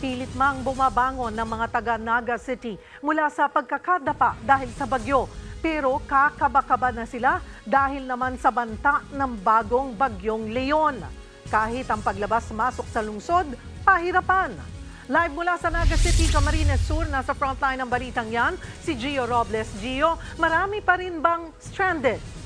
Pilit mang bumabangon ng mga taga Naga City mula sa pagkakadapa dahil sa bagyo. Pero kakaba-kaba na sila dahil naman sa banta ng bagong bagyong Leon. Kahit ang paglabas-masok sa lungsod, pahirapan. Live mula sa Naga City, Camarines Sur, nasa frontline ng balitang yan, si Gio Robles. Gio, marami pa rin bang stranded?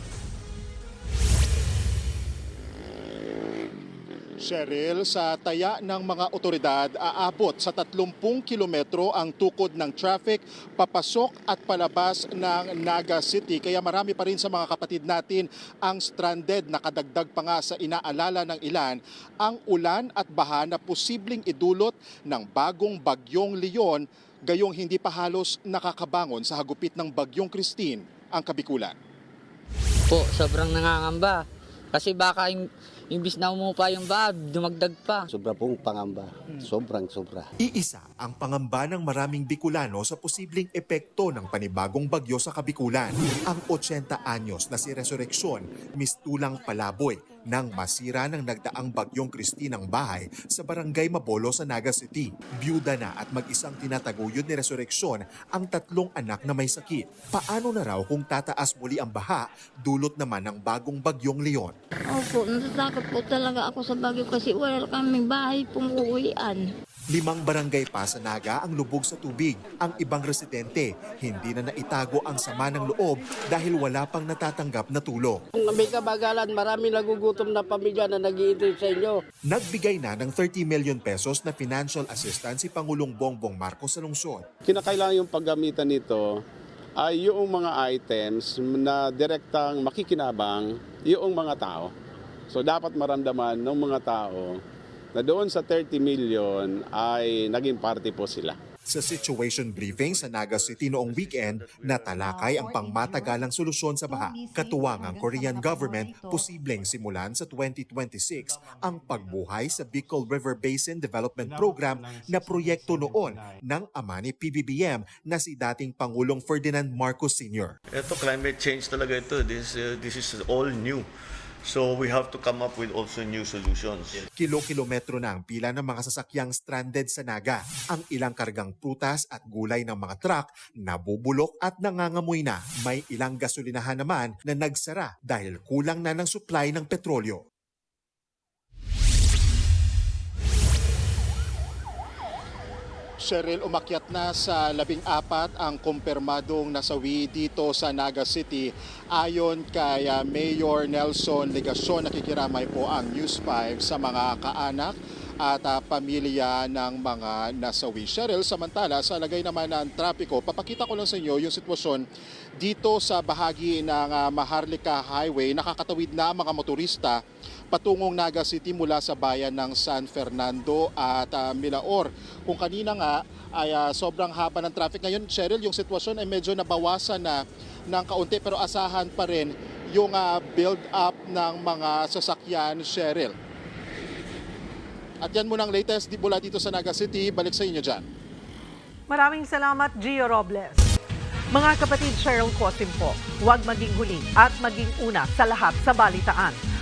Cheryl, sa taya ng mga otoridad, aabot sa 30 kilometro ang tukod ng traffic papasok at palabas ng Naga City. Kaya marami pa rin sa mga kapatid natin ang stranded nakadagdag pa nga sa inaalala ng ilan ang ulan at baha na posibleng idulot ng bagong bagyong Leon gayong hindi pa halos nakakabangon sa hagupit ng bagyong Christine ang Kabikulan. Po, sobrang nangangamba. Kasi baka imbis na umupa yung baha, dumagdag pa. Sobra pong pangamba. Sobrang sobra. Iisa ang pangamba ng maraming Bicolano sa posibleng epekto ng panibagong bagyo sa Kabikulan. Ang 80 anyos na si Resurreksyon, mistulang palaboy nang masira ng nagdaang bagyong Christine ang bahay sa barangay Mabolo sa Naga City. Byuda na at mag-isang tinataguyod ni Resurreksyon ang tatlong anak na may sakit. Paano na raw kung tataas muli ang baha dulot naman ng bagong bagyong Leon? Opo, natatakot po talaga ako sa bagyo kasi wala kaming bahay pong uuwian. Limang barangay pa sa Naga ang lubog sa tubig. Ang ibang residente, hindi na naitago ang sama ng loob dahil wala pang natatanggap na tulong. Kung may kabagalan, marami nagugutom na pamilya na nag-iintay sa inyo. Nagbigay na ng 30 million pesos na financial assistance si Pangulong Bongbong Marcos sa lungsod. kinakailangan yung paggamitan nito ay yung mga items na direktang makikinabang yung mga tao. So dapat maramdaman ng mga tao na doon sa 30 million ay naging party po sila. Sa situation briefing sa Naga City noong weekend, natalakay ang pangmatagalang solusyon sa baha. Katuwang ang Korean government, posibleng simulan sa 2026 ang pagbuhay sa Bicol River Basin Development Program na proyekto noon ng ama ni PBBM na si dating Pangulong Ferdinand Marcos Sr. Ito, climate change talaga ito. This, uh, this is all new. So we have to come up with also new solutions. Kilo-kilometro na ang pila ng mga sasakyang stranded sa Naga. Ang ilang kargang prutas at gulay ng mga truck nabubulok at nangangamoy na. May ilang gasolinahan naman na nagsara dahil kulang na ng supply ng petrolyo. Cheryl, umakyat na sa labing apat ang kumpirmadong nasawi dito sa Naga City. Ayon kay uh, Mayor Nelson Legacion, nakikiramay po ang News 5 sa mga kaanak at uh, pamilya ng mga nasawi. Cheryl, samantala sa lagay naman ng trapiko, papakita ko lang sa inyo yung sitwasyon dito sa bahagi ng uh, Maharlika Highway. Nakakatawid na mga motorista patungong Naga City mula sa bayan ng San Fernando at uh, Milaor. Kung kanina nga ay uh, sobrang haba ng traffic ngayon, Cheryl, yung sitwasyon ay medyo nabawasan na ng kaunti pero asahan pa rin yung uh, build up ng mga sasakyan, Cheryl. At yan muna ang latest di mula dito sa Naga City. Balik sa inyo dyan. Maraming salamat, Gio Robles. Mga kapatid Cheryl Cosim po, huwag maging huli at maging una sa lahat sa balitaan.